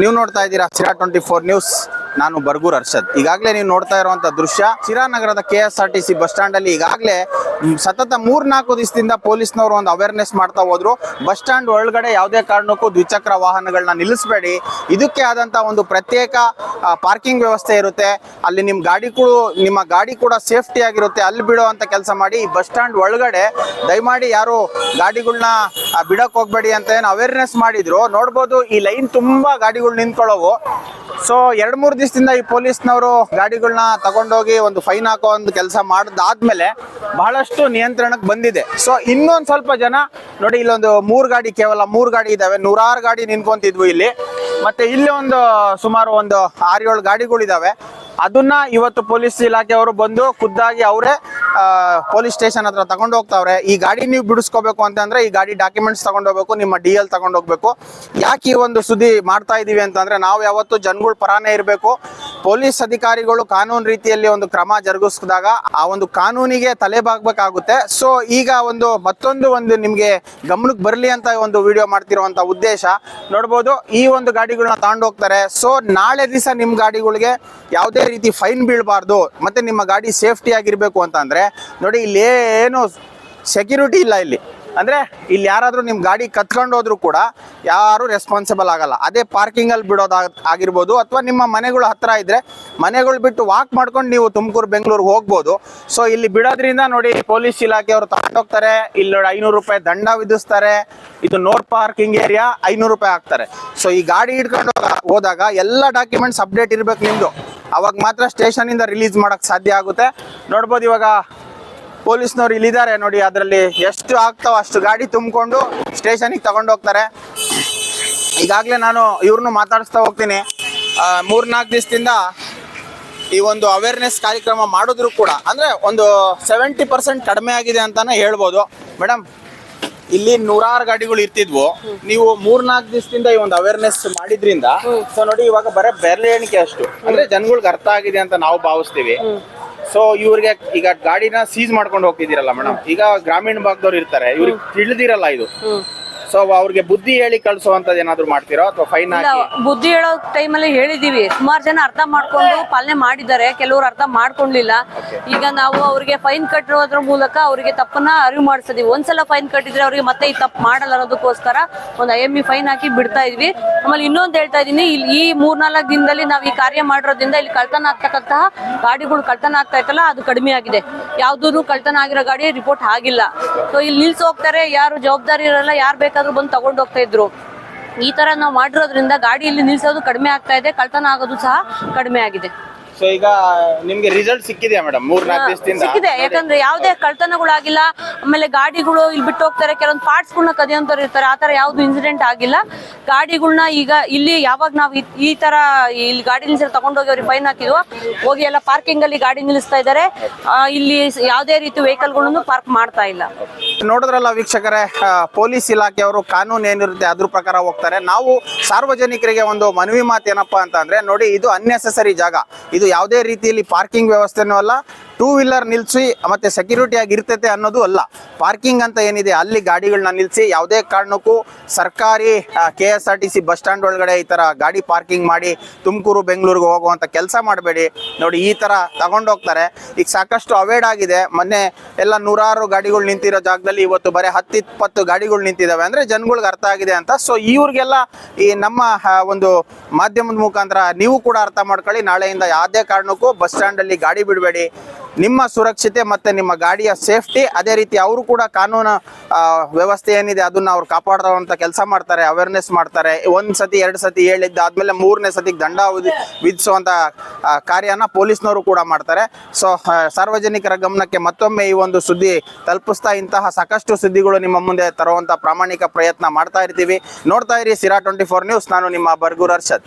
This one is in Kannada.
ನೀವು ನೋಡ್ತಾ ಇದ್ದೀರಾ ಸಿರಾ ಟ್ವೆಂಟಿ ಫೋರ್ ನ್ಯೂಸ್. ನಾನು ಬರ್ಗೂರ್ ಅರ್ಷದ್. ಈಗಾಗಲೇ ನೀವು ನೋಡ್ತಾ ಇರುವಂತಹ ದೃಶ್ಯ, ಚಿರಾನಗರದ K S R T C bus stand ಅಲ್ಲಿ ಈಗಾಗಲೇ ಸತತ ಮೂರ್ನಾಲ್ಕು ದಿವಸದಿಂದ ಪೊಲೀಸ್ನವರು ಒಂದು ಅವೇರ್ನೆಸ್ ಮಾಡ್ತಾ ಹೋದ್ರು. ಬಸ್ ಸ್ಟಾಂಡ್ ಒಳಗಡೆ ಯಾವುದೇ ಕಾರಣಕ್ಕೂ ದ್ವಿಚಕ್ರ ವಾಹನಗಳನ್ನ ನಿಲ್ಲಿಸಬೇಡಿ. ಇದಕ್ಕೆ ಆದಂತ ಒಂದು ಪ್ರತ್ಯೇಕ ಪಾರ್ಕಿಂಗ್ ವ್ಯವಸ್ಥೆ ಇರುತ್ತೆ. ಅಲ್ಲಿ ನಿಮ್ ಗಾಡಿ ಕೂಡ, ನಿಮ್ಮ ಗಾಡಿ ಕೂಡ ಸೇಫ್ಟಿ ಆಗಿರುತ್ತೆ. ಅಲ್ಲಿ ಬಿಡೋ ಅಂತ ಕೆಲಸ ಮಾಡಿ ಈ ಬಸ್ ಸ್ಟಾಂಡ್ ಒಳಗಡೆ ದಯಮಾಡಿ ಯಾರು ಗಾಡಿಗಳನ್ನ ಬಿಡಕ್ ಹೋಗ್ಬೇಡಿ ಅಂತ ಏನು ಅವೇರ್ನೆಸ್ ಮಾಡಿದ್ರು. ನೋಡ್ಬೋದು ಈ ಲೈನ್ ತುಂಬಾ ಗಾಡಿಗಳು ನಿಂತ್ಕೊಳ್ಳೋವು. ಸೊ ಎರಡ್ ಮೂರು ದಿವಸದಿಂದ ಈ ಪೊಲೀಸ್ನವರು ಗಾಡಿಗಳನ್ನ ತಗೊಂಡೋಗಿ ಒಂದು ಫೈನ್ ಹಾಕೋ ಒಂದು ಕೆಲಸ ಮಾಡಿದಾದ್ಮೇಲೆ ಬಹಳಷ್ಟು ನಿಯಂತ್ರಣಕ್ಕೆ ಬಂದಿದೆ. ಸೊ ಇನ್ನೊಂದ್ ಸ್ವಲ್ಪ ಜನ, ನೋಡಿ ಇಲ್ಲೊಂದು ಮೂರ್ ಗಾಡಿ, ಕೇವಲ ಮೂರ್ ಗಾಡಿ ಇದಾವೆ. ನೂರಾರು ಗಾಡಿ ನಿಂತ್ಕೊಂತಿದ್ವು ಇಲ್ಲಿ. ಮತ್ತೆ ಇಲ್ಲಿ ಒಂದು ಸುಮಾರು ಒಂದು ಆರು ಏಳು ಗಾಡಿಗಳಿದಾವೆ. ಅದನ್ನ ಇವತ್ತು ಪೊಲೀಸ್ ಇಲಾಖೆಯವರು ಬಂದು ಖುದ್ದಾಗಿ ಅವರೇ ಪೊಲೀಸ್ ಸ್ಟೇಷನ್ ಹತ್ರ ತಗೊಂಡು ಹೋಗ್ತಾವ್ರೆ. ಈ ಗಾಡಿ ನೀವು ಬಿಡಿಸ್ಕೋಬೇಕು ಅಂತಂದ್ರೆ ಈ ಗಾಡಿ ಡಾಕ್ಯುಮೆಂಟ್ಸ್ ಹೋಗ್ಬೇಕು, ನಿಮ್ಮ ಡಿ ಎಲ್ ತಗೊಂಡೋಗ್ಬೇಕು ಯಾಕೆ ಈ ಒಂದು ಸುದ್ದಿ ಮಾಡ್ತಾ ಇದೀವಿ ಅಂತಂದ್ರೆ ನಾವು ಯಾವತ್ತು ಜನಗಳ ಪರಾನೇ ಇರಬೇಕು. ಪೊಲೀಸ್ ಅಧಿಕಾರಿಗಳು ಕಾನೂನು ರೀತಿಯಲ್ಲಿ ಒಂದು ಕ್ರಮ ಜರುಗಿಸಿದಾಗ ಆ ಒಂದು ಕಾನೂನಿಗೆ ತಲೆಬಾಗಬೇಕಾಗುತ್ತೆ. ಸೊ ಈಗ ಒಂದು ಮತ್ತೊಂದು ಒಂದು ನಿಮಗೆ ಗಮನಕ್ಕೆ ಬರಲಿ ಅಂತ ಒಂದು ವಿಡಿಯೋ ಮಾಡ್ತಿರುವಂತ ಉದ್ದೇಶ. ನೋಡ್ಬೋದು, ಈ ಒಂದು ಗಾಡಿಗಳನ್ನ ತಗೊಂಡು ಹೋಗ್ತಾರೆ. ಸೊ ನಾಳೆ ದಿವಸ ನಿಮ್ ಗಾಡಿಗಳಿಗೆ ಯಾವುದೇ ರೀತಿ ಫೈನ್ ಬೀಳಬಾರ್ದು, ಮತ್ತೆ ನಿಮ್ಮ ಗಾಡಿ ಸೇಫ್ಟಿ ಆಗಿರ್ಬೇಕು ಅಂತಂದ್ರೆ, ನೋಡಿ, ಇಲ್ಲಿ ಏನು ಸೆಕ್ಯೂರಿಟಿ ಇಲ್ಲ ಇಲ್ಲಿ. ಅಂದ್ರೆ ಇಲ್ಲಿ ಯಾರಾದ್ರೂ ನಿಮ್ ಗಾಡಿ ಕತ್ಕೊಂಡು ಹೋದ್ರು ಕೂಡ ಯಾರು ರೆಸ್ಪಾನ್ಸಿಬಲ್ ಆಗಲ್ಲ. ಅದೇ ಪಾರ್ಕಿಂಗ್ ಅಲ್ಲಿ ಬಿಡೋದು ಆಗಿರ್ಬೋದು ಅಥವಾ ನಿಮ್ಮ ಮನೆಗಳು ಹತ್ರ ಇದ್ರೆ ಮನೆಗಳು ಬಿಟ್ಟು ವಾಕ್ ಮಾಡ್ಕೊಂಡು ನೀವು ತುಮಕೂರು ಬೆಂಗಳೂರು ಹೋಗ್ಬೋದು. ಸೊ ಇಲ್ಲಿ ಬಿಡೋದ್ರಿಂದ ನೋಡಿ ಪೊಲೀಸ್ ಇಲಾಖೆಯವರು ತಗೊಂಡೋಗ್ತಾರೆ ಇಲ್ಲಿ ನೋಡಿ ಐನೂರು ರೂಪಾಯಿ ದಂಡ ವಿಧಿಸ್ತಾರೆ. ಇದು ನೋಡ್ ಪಾರ್ಕಿಂಗ್ ಏರಿಯಾ ಐನೂರು ರೂಪಾಯಿ ಹಾಕ್ತಾರೆ. ಸೊ ಈ ಗಾಡಿ ಹಿಡ್ಕೊಂಡು ಹೋದಾಗ ಎಲ್ಲ ಡಾಕ್ಯುಮೆಂಟ್ಸ್ ಅಪ್ಡೇಟ್ ಇರ್ಬೇಕು ನಿಮ್ದು. ಅವಾಗ ಮಾತ್ರ ಸ್ಟೇಷನ್ ಇಂದ ರಿಲೀಸ್ ಮಾಡಕ್ ಸಾಧ್ಯ ಆಗುತ್ತೆ. ನೋಡ್ಬೋದು ಇವಾಗ ಪೊಲೀಸ್ನವ್ರು ಇಲ್ಲಿದ್ದಾರೆ ನೋಡಿ ಅದರಲ್ಲಿ ಎಷ್ಟು ಆಗ್ತಾವ ಅಷ್ಟು ಗಾಡಿ ತುಂಬಿಕೊಂಡು ಸ್ಟೇಷನಿಗೆ ತಗೊಂಡೋಗ್ತಾರೆ ಈಗಾಗಲೇ ನಾನು ಇವ್ರನ್ನು ಮಾತಾಡಿಸ್ತಾ ಹೋಗ್ತೀನಿ. ಮೂರ್ನಾಲ್ಕು ದಿವಸದಿಂದ ಈ ಒಂದು ಅವೇರ್ನೆಸ್ ಕಾರ್ಯಕ್ರಮ ಮಾಡಿದ್ರು ಕೂಡ ಅಂದ್ರೆ ಒಂದು ಸೆವೆಂಟಿ ಪರ್ಸೆಂಟ್ ಕಡಿಮೆ ಆಗಿದೆ ಅಂತಾನೆ ಹೇಳ್ಬೋದು. ಮೇಡಮ್ ಇಲ್ಲಿ ನೂರಾರು ಗಾಡಿಗಳು ಇರ್ತಿದ್ವು. ನೀವು ಮೂರ್ನಾಲ್ಕು ದಿವಸದಿಂದ ಈ ಒಂದು ಅವೇರ್ನೆಸ್ ಮಾಡಿದ್ರಿಂದ ಸೊ ನೋಡಿ ಇವಾಗ ಬರೀ ಬೆರಳೆ ಎಣಿಕೆ ಅಷ್ಟು. ಅಂದ್ರೆ ಜನಗಳಿಗೆ ಅರ್ಥ ಆಗಿದೆ ಅಂತ ನಾವು ಭಾವಿಸ್ತೀವಿ. ಸೊ ಇವ್ರಿಗೆ ಈಗ ಗಾಡಿನ ಸೀಸ್ ಮಾಡ್ಕೊಂಡು ಹೋಗ್ತಿದ್ದೀರಲ್ಲ ಮೇಡಮ್ ಈಗ ಗ್ರಾಮೀಣ ಭಾಗದವ್ರು ಇರ್ತಾರೆ, ಇವ್ರಿಗೆ ತಿಳಿದಿರಲ್ಲ ಇದು. ಸೊ ಅವ್ರಿಗೆ ಬುದ್ಧಿ ಹೇಳಿ ಕಳ್ಸುವಂತದ್ದು ಏನಾದ್ರು ಮಾಡ್ತೀರಾ ಅಥವಾ ಫೈನ್ ಇಲ್ಲ ಹಾಕಿ? ಬುದ್ಧಿ ಹೇಳೋ ಟೈಮಲ್ಲಿ ಹೇಳಿದೀವಿ. ಸುಮಾರು ಜನ ಅರ್ಥ ಮಾಡ್ಕೊಂಡು ಪಾಲನೆ ಮಾಡಿದ್ದಾರೆ. ಕೆಲವರು ಅರ್ಥ ಮಾಡ್ಕೊಂಡ್ಲಿಲ್ಲ ಈಗ ನಾವು ಅವ್ರಿಗೆ ಫೈನ್ ಕಟ್ಟಿರೋದ್ರ ಮೂಲಕ ಅವರಿಗೆ ತಪ್ಪನ್ನ ಅರಿವು ಮಾಡಿಸಿದೀವಿ. ಒಂದ್ಸಲ ಫೈನ್ ಕಟ್ಟಿದ್ರೆ ಅವ್ರಿಗೆ ಮತ್ತೆ ಈ ತಪ್ಪು ಮಾಡಲ್ಲ ಅನ್ನೋದಕ್ಕೋಸ್ಕರ ಒಂದು ಐ ಎಂ ಇ ಫೈನ್ ಹಾಕಿ ಬಿಡ್ತಾ ಇದ್ವಿ. ಆಮೇಲೆ ಇನ್ನೊಂದು ಹೇಳ್ತಾ ಇದೀನಿ ಇಲ್ಲಿ ಈ ಮೂರ್ನಾಲ್ಕು ದಿನದಲ್ಲಿ ನಾವು ಈ ಕಾರ್ಯ ಮಾಡಿರೋದ್ರಿಂದ ಇಲ್ಲಿ ಕಳ್ತನ ಆಗ್ತಕ್ಕಂತಹ ಗಾಡಿಗಳು ಕಳ್ತನ ಆಗ್ತಾ ಇತ್ತಲ್ಲ ಅದು ಕಡಿಮೆ ಆಗಿದೆ. ಯಾವ್ದೂ ಕಳ್ತನ ಆಗಿರೋ ಗಾಡಿ ರಿಪೋರ್ಟ್ ಆಗಿಲ್ಲ. ಸೊ ಇಲ್ಲಿ ನಿಲ್ಸೋಗ್ತಾರೆ ಯಾರು ಜವಾಬ್ದಾರಿ ಇರಲ್ಲ ಯಾರು ಬೇಕಾದ್ರೂ ಬಂದು ತಗೊಂಡು ಹೋಗ್ತಾ ಇದ್ರು. ಈ ತರ ನಾವು ಮಾಡಿರೋದ್ರಿಂದ ಗಾಡಿಯಲ್ಲಿ ನಿಲ್ಸೋದು ಕಡಿಮೆ ಆಗ್ತಾ ಇದೆ ಕಳ್ತನ ಆಗೋದು ಸಹ ಕಡಿಮೆ ಆಗಿದೆ. ಸೊ ಈಗ ನಿಮ್ಗೆ ರಿಸಲ್ಟ್ ಸಿಕ್ಕಿದೆಯಾ ಮೇಡಮ್ ಮೂರ್ ನಾಲ್ಕು ದಿವಸದಿಂದ? ಸಿಕ್ಕಿದೆ. ಯಾಕಂದ್ರೆ ಯಾವುದೇ ಕಳ್ತನಗಳಾಗಿಲ್ಲ ಆಮೇಲೆ ಗಾಡಿಗಳು ಇಲ್ಲಿ ಬಿಟ್ಟು ಹೋಗ್ತಾರೆ. ಕೆಲವೊಂದು ಪಾರ್ಟ್ಸ್ ಗಳನ್ನ ಕದಿಯೋಂತವ್ರು ಇರ್ತಾರೆ. ಆತರ ತರ ಯಾವ್ದು ಇನ್ಸಿಡೆಂಟ್ ಆಗಿಲ್ಲ. ಗಾಡಿಗಳನ್ನ ಈಗ ಇಲ್ಲಿ ಯಾವಾಗ ನಾವು ಈ- ತರ ಇಲ್ಲಿ ಗಾಡಿ ನಿಲ್ಸಿ ತಗೊಂಡೋಗಿ ಅವ್ರಿಗೆ ಫೈನ್ ಹಾಕಿದ್ವು ಹೋಗಿ ಎಲ್ಲ ಪಾರ್ಕಿಂಗ್ ಅಲ್ಲಿ ಗಾಡಿ ನಿಲ್ಲಿಸ್ತಾ ಇದ್ದಾರೆ. ಇಲ್ಲಿ ಯಾವುದೇ ರೀತಿ ವೆಹಿಕಲ್ಗಳನ್ನು ಪಾರ್ಕ್ ಮಾಡ್ತಾ ಇಲ್ಲ. ನೋಡಿದ್ರಲ್ಲ ವೀಕ್ಷಕರೇ ಪೊಲೀಸ್ ಇಲಾಖೆಯವರು ಕಾನೂನು ಏನಿರುತ್ತೆ ಅದ್ರ ಪ್ರಕಾರ ಹೋಗ್ತಾರೆ. ನಾವು ಸಾರ್ವಜನಿಕರಿಗೆ ಒಂದು ಮನವಿ ಮಾತು ಏನಪ್ಪಾ ಅಂತ ಅಂದ್ರೆ ನೋಡಿ ಇದು ಅನ್ನೆಸೆಸರಿ ಜಾಗ. ಇದು ಯಾವುದೇ ರೀತಿಯಲ್ಲಿ ಪಾರ್ಕಿಂಗ್ ವ್ಯವಸ್ಥೆನೂ ಅಲ್ಲ. ಟೂ ವೀಲರ್ ನಿಲ್ಸಿ, ಮತ್ತೆ ಸೆಕ್ಯೂರಿಟಿ ಆಗಿ ಇರ್ತೈತೆ ಅನ್ನೋದು ಅಲ್ಲ. ಪಾರ್ಕಿಂಗ್ ಅಂತ ಏನಿದೆ, ಅಲ್ಲಿ ಗಾಡಿಗಳನ್ನ ನಿಲ್ಲಿಸಿ ಯಾವುದೇ ಕಾರಣಕ್ಕೂ ಸರ್ಕಾರಿ K S R T C bus stand ಒಳಗಡೆ ಈ ತರ ಗಾಡಿ ಪಾರ್ಕಿಂಗ್ ಮಾಡಿ, ತುಮಕೂರು, ಬೆಂಗಳೂರಿಗೆ ಹೋಗುವಂತ ಕೆಲಸ ಮಾಡಬೇಡಿ. ನೋಡಿ, ಈ ತರ ತಗೊಂಡೋಗ್ತಾರೆ ಈಗ ಸಾಕಷ್ಟು ಅವೇಡ್ ಆಗಿದೆ. ಮೊನ್ನೆ ಎಲ್ಲ ನೂರಾರು ಗಾಡಿಗಳು ನಿಂತಿರೋ ಜಾಗದಲ್ಲಿ ಇವತ್ತು ಬರೀ ಹತ್ತು ಇಪ್ಪತ್ತು ಗಾಡಿಗಳು ನಿಂತಿದ್ದಾವೆ ಅಂದ್ರೆ ಜನಗಳಿಗೆ ಅರ್ಥ ಆಗಿದೆ ಅಂತ. ಸೊ ಇವ್ರಿಗೆಲ್ಲ ಈ ನಮ್ಮ ಒಂದು ಮಾಧ್ಯಮದ ಮುಖಾಂತರ ನೀವು ಕೂಡ ಅರ್ಥ ಮಾಡ್ಕೊಳ್ಳಿ. ನಾಳೆಯಿಂದ ಯಾವುದೇ ಕಾರಣಕ್ಕೂ ಬಸ್ ಸ್ಟ್ಯಾಂಡಲ್ಲಿ ಗಾಡಿ ಬಿಡಬೇಡಿ. ನಿಮ್ಮ ಸುರಕ್ಷತೆ ಮತ್ತೆ ನಿಮ್ಮ ಗಾಡಿಯ ಸೇಫ್ಟಿ, ಅದೇ ರೀತಿ ಅವರು ಕೂಡ ಕಾನೂನು ವ್ಯವಸ್ಥೆ ಏನಿದೆ ಅದನ್ನ ಅವ್ರು ಕಾಪಾಡುವಂತ ಕೆಲಸ ಮಾಡ್ತಾರೆ ಅವೇರ್ನೆಸ್ ಮಾಡ್ತಾರೆ. ಒಂದು ಸತಿ ಎರಡು ಸತಿ ಹೇಳಿದ್ದ ಆದ್ಮೇಲೆ ಮೂರನೇ ಸತಿ ದಂಡ ವಿಧಿಸುವಂಥ ಕಾರ್ಯನ ಪೊಲೀಸ್ನವರು ಕೂಡ ಮಾಡ್ತಾರೆ. ಸೊ ಸಾರ್ವಜನಿಕರ ಗಮನಕ್ಕೆ ಮತ್ತೊಮ್ಮೆ ಈ ಒಂದು ಸುದ್ದಿ ತಲುಪಿಸ್ತಾ ಇಂತಹ ಸಾಕಷ್ಟು ಸುದ್ದಿಗಳು ನಿಮ್ಮ ಮುಂದೆ ತರುವಂತ ಪ್ರಾಮಾಣಿಕ ಪ್ರಯತ್ನ ಮಾಡ್ತಾ ಇರ್ತೀವಿ. ನೋಡ್ತಾ ಇರಿ ಸಿರಾ ಟ್ವೆಂಟಿ ಫೋರ್ ನ್ಯೂಸ್, ನಾನು ನಿಮ್ಮ ಬರ್ಗೂರ್ ಅರ್ಷದ್.